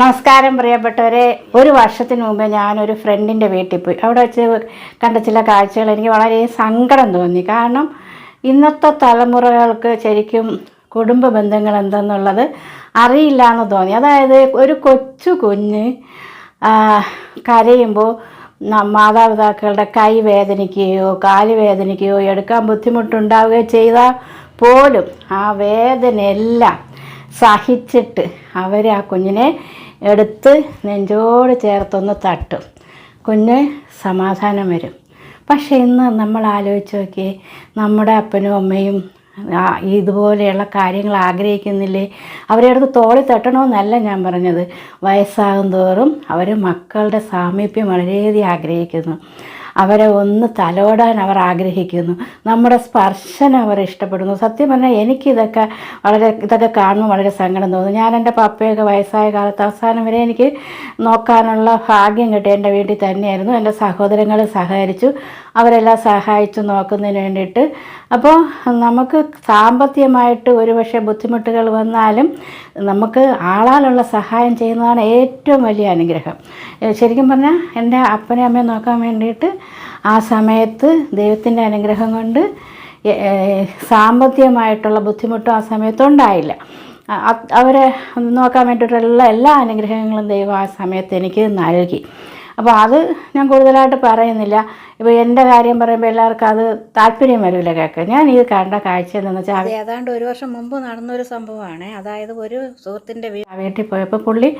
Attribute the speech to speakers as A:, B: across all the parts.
A: നമസ്കാരം പ്രിയപ്പെട്ടവരെ. ഒരു വർഷത്തിന് മുമ്പ് ഞാനൊരു ഫ്രണ്ടിന്റെ വീട്ടിൽ പോയി. അവിടെ വെച്ച് കണ്ട ചില കാഴ്ചകൾ എനിക്ക് വളരെ സങ്കടം തോന്നി. കാരണം ഇന്നത്തെ തലമുറകൾക്ക് ശരിക്കും കുടുംബ ബന്ധങ്ങൾ എന്തെന്നുള്ളത് അറിയില്ല എന്ന് തോന്നി. അതായത് ഒരു കൊച്ചു കുഞ്ഞ് കരയുമ്പോൾ മാതാപിതാക്കളുടെ കൈ വേദനിക്കുകയോ കാൽ വേദനിക്കുകയോ എടുക്കാൻ ബുദ്ധിമുട്ടുണ്ടാവുകയോ ചെയ്താൽ പോലും ആ വേദനയെല്ലാം സഹിച്ചിട്ട് അവർ ആ കുഞ്ഞിനെ എടുത്ത് നെഞ്ചോട് ചേർത്തൊന്ന് തട്ടും. കുഞ്ഞ് സമാധാനം വരും. പക്ഷേ ഇന്ന് നമ്മൾ ആലോചിച്ച് നോക്കി നമ്മുടെ അപ്പനും അമ്മയും ഇതുപോലെയുള്ള കാര്യങ്ങൾ ആഗ്രഹിക്കുന്നില്ലേ? അവരെ അടുത്ത് തോളി തട്ടണമെന്നല്ല ഞാൻ പറഞ്ഞത്. വയസ്സാകും തോറും അവർ മക്കളുടെ സാമീപ്യം വളരെയധികം ആഗ്രഹിക്കുന്നു. അവരെ ഒന്ന് തലോടാൻ അവർ ആഗ്രഹിക്കുന്നു. നമ്മുടെ സ്പർശനം അവർ ഇഷ്ടപ്പെടുന്നു. സത്യം പറഞ്ഞാൽ എനിക്കിതൊക്കെ വളരെ ഇതൊക്കെ കാണുമ്പോൾ വളരെ സങ്കടം തോന്നുന്നു ഞാൻ എന്റെ പപ്പയൊക്കെ വയസ്സായ കാലത്ത് അവസാനം വരെ എനിക്ക് നോക്കാനുള്ള ഭാഗ്യം കിട്ടി എന്റെ വീട്ടിൽ തന്നെയായിരുന്നു. എന്റെ സഹോദരങ്ങൾ സഹകരിച്ചു. അവരെല്ലാം സഹായിച്ചു നോക്കുന്നതിന് വേണ്ടിയിട്ട്. അപ്പോൾ നമുക്ക് സാമ്പത്തികമായിട്ട് ഒരുപക്ഷെ ബുദ്ധിമുട്ടുകൾ വന്നാലും നമുക്ക് ആളാലുള്ള സഹായം ചെയ്യുന്നതാണ് ഏറ്റവും വലിയ അനുഗ്രഹം. ശരിക്കും പറഞ്ഞാൽ എന്റെ അപ്പനെ അമ്മയെ നോക്കാൻ വേണ്ടിയിട്ട് ആ സമയത്ത് ദൈവത്തിന്റെ അനുഗ്രഹം കൊണ്ട് സാമ്പത്തികമായിട്ടുള്ള ബുദ്ധിമുട്ടും ആ സമയത്തുണ്ടായില്ല. അവരെ നോക്കാൻ വേണ്ടിയിട്ടുള്ള എല്ലാ അനുഗ്രഹങ്ങളും ദൈവം ആ സമയത്ത് എനിക്ക് നൽകി. അപ്പോൾ അത് ഞാൻ കൂടുതലായിട്ട് പറയുന്നില്ല. ഇപ്പോൾ എന്റെ കാര്യം പറയുമ്പോൾ എല്ലാവർക്കും അത് താല്പര്യം വരില്ല കേൾക്കാൻ ഞാൻ ഇത് കണ്ട കാഴ്ച എന്താണെന്ന് വെച്ചാൽ
B: ഏതാണ്ട് ഒരു വർഷം മുമ്പ് നടന്നൊരു സംഭവമാണ്. അതായത് ഒരു
A: സുഹൃത്തിന്റെ വീട്ടിൽ പോയപ്പോൾ പുള്ളി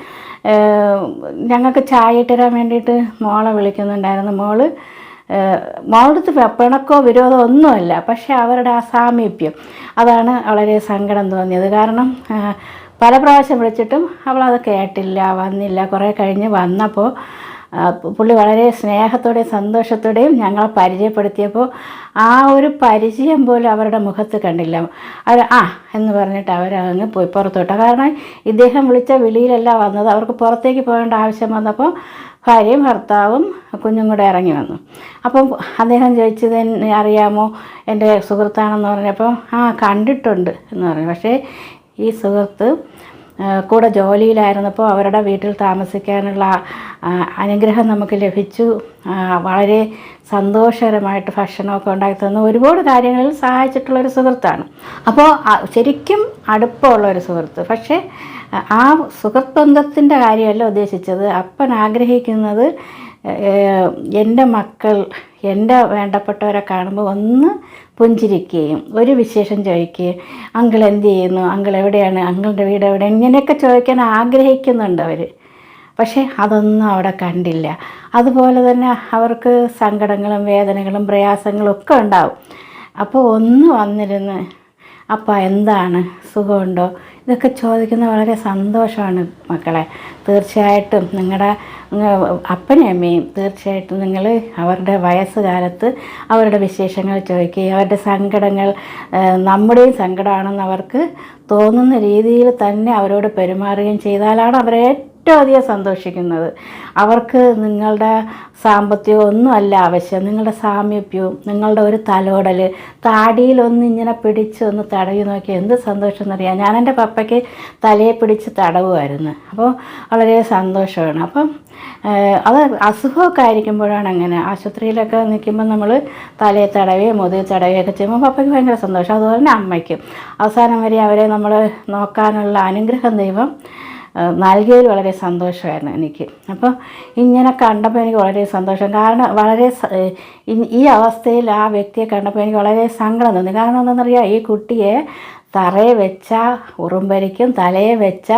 A: ഞങ്ങൾക്ക് ചായ ഇട്ടുതരാൻ വേണ്ടിയിട്ട് മോളെ വിളിക്കുന്നുണ്ടായിരുന്നു. മോൾ മോളടുത്ത് പിണക്കോ വിരോധമോ ഒന്നുമല്ല പക്ഷേ അവരുടെ ആ സാമീപ്യം അതാണ് വളരെ സങ്കടം തോന്നിയത്. കാരണം പല പ്രാവശ്യം വിളിച്ചിട്ടും അവളത് കേട്ടില്ല വന്നില്ല കുറേ കഴിഞ്ഞ് വന്നപ്പോൾ പുള്ളി വളരെ സ്നേഹത്തോടെയും സന്തോഷത്തോടെയും ഞങ്ങളെ പരിചയപ്പെടുത്തിയപ്പോൾ ആ ഒരു പരിചയം പോലും അവരുടെ മുഖത്ത് കണ്ടില്ല. അവർ ആ എന്ന് പറഞ്ഞിട്ട് അവരങ്ങ് പോയി പുറത്തോട്ട്. കാരണം ഇദ്ദേഹം വിളിച്ച വിളിയിലല്ല വന്നത്. അവർക്ക് പുറത്തേക്ക് പോകേണ്ട ആവശ്യം വന്നപ്പോൾ ഭാര്യയും ഭർത്താവും കുഞ്ഞും കൂടെ ഇറങ്ങി വന്നു. അപ്പം അദ്ദേഹം ചോദിച്ചത് അറിയാമോ? എന്റെ സുഹൃത്താണെന്ന് പറഞ്ഞപ്പോൾ ആ കണ്ടിട്ടുണ്ട് എന്ന് പറഞ്ഞു. പക്ഷേ ഈ സുഹൃത്ത് കൂടെ ജോലിയിലായിരുന്നപ്പോൾ അവരുടെ വീട്ടിൽ താമസിക്കാനുള്ള അനുഗ്രഹം നമുക്ക് ലഭിച്ചു. വളരെ സന്തോഷകരമായിട്ട് ഭക്ഷണമൊക്കെ ഉണ്ടാക്കി തന്നു. ഒരുപാട് കാര്യങ്ങളിൽ സഹായിച്ചിട്ടുള്ള ഒരു സുഹൃത്താണ്. അപ്പോൾ ശരിക്കും അടുപ്പമുള്ള ഒരു സുഹൃത്ത്. പക്ഷേ ആ, സുഹൃത് ബന്ധത്തിന്റെ കാര്യമല്ല ഉദ്ദേശിച്ചത്. അപ്പൻ ആഗ്രഹിക്കുന്നത് എന്റെ മക്കൾ എന്റെ വേണ്ടപ്പെട്ടവരെ കാണുമ്പോൾ ഒന്ന് പുഞ്ചിരിക്കുകയും ഒരു വിശേഷം ചോദിക്കുകയും അങ്കിൾ എന്ത് ചെയ്യുന്നു? അങ്കിൾ എവിടെയാണ്? അങ്കിളുടെ വീട് എവിടെ? ഇങ്ങനെയൊക്കെ ചോദിക്കാൻ ആഗ്രഹിക്കുന്നുണ്ട് അവർ പക്ഷേ അതൊന്നും അവിടെ കണ്ടില്ല. അതുപോലെ തന്നെ അവർക്ക് സങ്കടങ്ങളും വേദനകളും പ്രയാസങ്ങളും ഒക്കെ ഉണ്ടാവും. അപ്പോൾ ഒന്ന് വന്നിരുന്ന് അപ്പ എന്താണ്? സുഖമുണ്ടോ? ഇതൊക്കെ ചോദിക്കുന്നത് വളരെ സന്തോഷമാണ് മക്കളെ. തീർച്ചയായിട്ടും നിങ്ങളുടെ അപ്പനും അമ്മയും തീർച്ചയായിട്ടും നിങ്ങൾ അവരുടെ വയസ്സുകാലത്ത് അവരുടെ വിശേഷങ്ങൾ ചോദിക്കുകയും അവരുടെ സങ്കടങ്ങൾ നമ്മുടെയും സങ്കടമാണെന്ന് അവർക്ക് തോന്നുന്ന രീതിയിൽ തന്നെ അവരോട് പെരുമാറുകയും ചെയ്താലാണ് അവരെ ഏറ്റവും അധികം സന്തോഷിക്കുന്നത്. അവർക്ക് നിങ്ങളുടെ സാമ്പത്തികം ഒന്നും അല്ല ആവശ്യം. നിങ്ങളുടെ സാമീപ്യവും നിങ്ങളുടെ ഒരു തലോടൽ താടിയിലൊന്ന് ഇങ്ങനെ പിടിച്ച് ഒന്ന് തടവി നോക്കി എന്ത് സന്തോഷം എന്നറിയാം ഞാൻ എന്റെ പപ്പയ്ക്ക് തലയെ പിടിച്ച് തടവുമായിരുന്നു. അപ്പോൾ വളരെ സന്തോഷമാണ്. അപ്പം അത് അസുഖമൊക്കെ ആയിരിക്കുമ്പോഴാണ് അങ്ങനെ. ആശുപത്രിയിലൊക്കെ നിൽക്കുമ്പോൾ നമ്മൾ തലയെ തടവുകയും മുതുകിൽ തടവുകയൊക്കെ ചെയ്യുമ്പോൾ പപ്പയ്ക്ക് ഭയങ്കര സന്തോഷം. അതുപോലെ തന്നെ അമ്മയ്ക്കും. അവസാനം വരെ അവരെ നമ്മൾ നോക്കാനുള്ള അനുഗ്രഹം ദൈവം നൽകിയതിൽ വളരെ സന്തോഷമായിരുന്നു എനിക്ക്. അപ്പോൾ ഇങ്ങനെ കണ്ടപ്പോൾ എനിക്ക് വളരെ സന്തോഷം. കാരണം വളരെ ഈ അവസ്ഥയിൽ ആ വ്യക്തിയെ കണ്ടപ്പോൾ എനിക്ക് വളരെ സങ്കടം തോന്നി. കാരണം എന്താണെന്നറിയാം ഈ കുട്ടിയെ തറയെ വെച്ച ഉറുമ്പരിക്കും തലയെ വെച്ച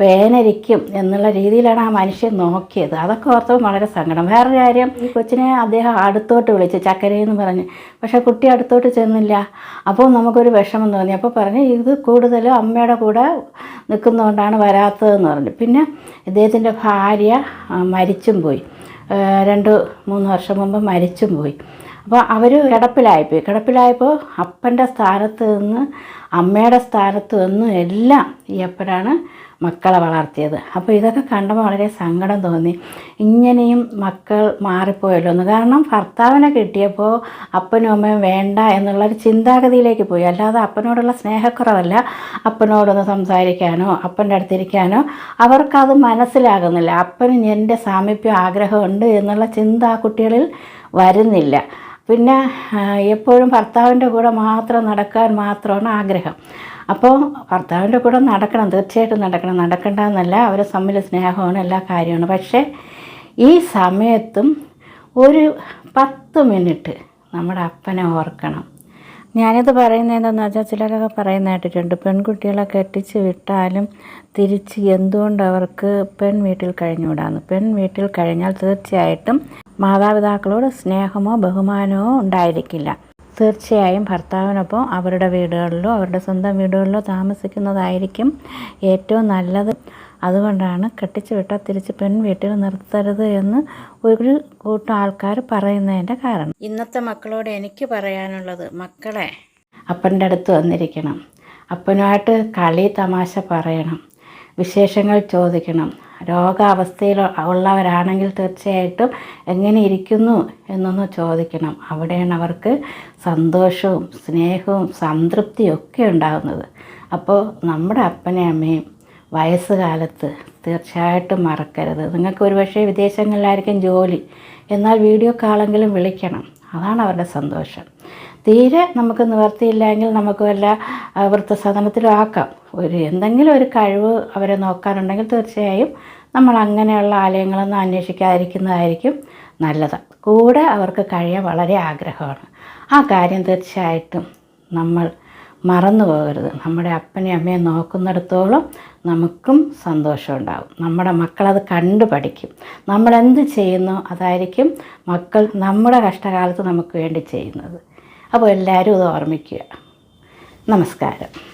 A: പേനരിക്കും എന്നുള്ള രീതിയിലാണ് ആ മനുഷ്യൻ നോക്കിയത്. അതൊക്കെ ഓർത്തപ്പോൾ വളരെ സങ്കടം. വേറൊരു കാര്യം ഈ കൊച്ചിനെ അദ്ദേഹം അടുത്തോട്ട് വിളിച്ചു ചക്കരയെന്ന് പറഞ്ഞ്. പക്ഷേ കുട്ടി അടുത്തോട്ട് ചെന്നില്ല. അപ്പോൾ നമുക്കൊരു വിഷമം തോന്നി. അപ്പോൾ പറഞ്ഞ് ഇത് കൂടുതലും അമ്മയുടെ കൂടെ നിൽക്കുന്നതുകൊണ്ടാണ് വരാത്തതെന്ന് പറഞ്ഞു. പിന്നെ ഇദ്ദേഹത്തിന്റെ ഭാര്യ മരിച്ചും പോയി. രണ്ട് മൂന്ന് വർഷം മുമ്പ് മരിച്ചും പോയി. അപ്പോൾ അവർ കിടപ്പിലായിപ്പോയി. കിടപ്പിലായപ്പോൾ അപ്പന്റെ സ്ഥാനത്ത് നിന്ന് അമ്മയുടെ സ്ഥാനത്ത് നിന്നും എല്ലാം ഈ അപ്പനാണ് മക്കളെ വളർത്തിയത്. അപ്പോൾ ഇതൊക്കെ കണ്ടപ്പോൾ വളരെ സങ്കടം തോന്നി. ഇങ്ങനെയും മക്കൾ മാറിപ്പോയല്ലോ എന്ന്. കാരണം ഭർത്താവിനെ കിട്ടിയപ്പോൾ അപ്പനും അമ്മയും വേണ്ട എന്നുള്ളൊരു ചിന്താഗതിയിലേക്ക് പോയി. അല്ലാതെ അപ്പനോടുള്ള സ്നേഹക്കുറവല്ല അപ്പനോടൊന്ന് സംസാരിക്കാനോ അപ്പന്റെ അടുത്തിരിക്കാനോ അവർക്കത് മനസ്സിലാകുന്നില്ല. അപ്പന് എന്റെ സാമീപ്യം ആഗ്രഹമുണ്ട് എന്നുള്ള ചിന്ത ആ കുട്ടികളിൽ വരുന്നില്ല. പിന്നെ എപ്പോഴും ഭർത്താവിന്റെ കൂടെ മാത്രം നടക്കാൻ മാത്രമാണ് ആഗ്രഹം. അപ്പോൾ ഭർത്താവിന്റെ കൂടെ നടക്കണം തീർച്ചയായിട്ടും നടക്കണം. നടക്കണ്ട എന്നല്ല അവരെ തമ്മിൽ സ്നേഹമാണ് എല്ലാ കാര്യമാണ്. പക്ഷേ ഈ സമയത്തും ഒരു പത്ത് മിനിറ്റ് നമ്മുടെ അപ്പനെ ഓർക്കണം.
B: ഞാനിത് പറയുന്നത് എന്താണെന്ന് വെച്ചാൽ ചിലരൊക്കെ പറയുന്ന കേട്ടിട്ടുണ്ട് പെൺകുട്ടികളെ കെട്ടിച്ച് വിട്ടാലും തിരിച്ച് എന്തുകൊണ്ട് അവർക്ക് പെൺ വീട്ടിൽ കഴിഞ്ഞുകൂടാന്ന്? പെൺ വീട്ടിൽ കഴിഞ്ഞാൽ തീർച്ചയായിട്ടും മാതാപിതാക്കളോട് സ്നേഹമോ ബഹുമാനമോ ഉണ്ടായിരിക്കില്ല. തീർച്ചയായും ഭർത്താവിനൊപ്പം അവരുടെ വീടുകളിലോ അവരുടെ സ്വന്തം വീടുകളിലോ താമസിക്കുന്നതായിരിക്കും ഏറ്റവും നല്ലത്. അതുകൊണ്ടാണ് കെട്ടിച്ചു വിട്ടാൽ തിരിച്ച് പെൺ വീട്ടിൽ നിർത്തരുത് എന്ന് ഒരു കൂട്ടം ആൾക്കാർ പറയുന്നതിന്റെ കാരണം. ഇന്നത്തെ മക്കളോട് എനിക്ക് പറയാനുള്ളത് മക്കളെ.
A: അപ്പന്റെ അടുത്ത് വന്നിരിക്കണം. അപ്പനുമായിട്ട് കളി തമാശ പറയണം. വിശേഷങ്ങൾ ചോദിക്കണം. രോഗാവസ്ഥയിൽ ഉള്ളവരാണെങ്കിൽ തീർച്ചയായിട്ടും എങ്ങനെ ഇരിക്കുന്നു എന്നൊന്ന് ചോദിക്കണം. അവിടെയാണ് അവർക്ക് സന്തോഷവും സ്നേഹവും സംതൃപ്തിയും ഒക്കെ ഉണ്ടാകുന്നത്. അപ്പോൾ നമ്മുടെ അപ്പനെ അമ്മയും വയസ്സുകാലത്ത് തീർച്ചയായിട്ടും മറക്കരുത്. നിങ്ങൾക്ക് ഒരുപക്ഷെ വിദേശങ്ങളിലായിരിക്കും ജോലി. എന്നാൽ വീഡിയോ കാളെങ്കിലും വിളിക്കണം. അതാണ് അവരുടെ സന്തോഷം. തീരെ നമുക്ക് നിവർത്തിയില്ലെങ്കിൽ നമുക്ക് വല്ല വൃത്തസാധനത്തിലും ആക്കാം. ഒരു എന്തെങ്കിലും ഒരു കഴിവ് അവരെ നോക്കാനുണ്ടെങ്കിൽ തീർച്ചയായും നമ്മൾ അങ്ങനെയുള്ള ആലയങ്ങളൊന്നും അന്വേഷിക്കാതിരിക്കുന്നതായിരിക്കും നല്ലത്. കൂടെ അവർക്ക് കഴിയാൻ വളരെ ആഗ്രഹമാണ്. ആ കാര്യം തീർച്ചയായിട്ടും നമ്മൾ മറന്നു പോകരുത്. നമ്മുടെ അപ്പനെയും അമ്മയും നോക്കുന്നിടത്തോളം നമുക്കും സന്തോഷം ഉണ്ടാകും. നമ്മുടെ മക്കളത് കണ്ടു പഠിക്കും. നമ്മളെന്ത് ചെയ്യുന്നോ അതായിരിക്കും മക്കൾ നമ്മുടെ കഷ്ടകാലത്ത് നമുക്ക് വേണ്ടി ചെയ്യുന്നത്. അപ്പോൾ എല്ലാവരും ഇത് ഓർമ്മിക്കുക. നമസ്കാരം.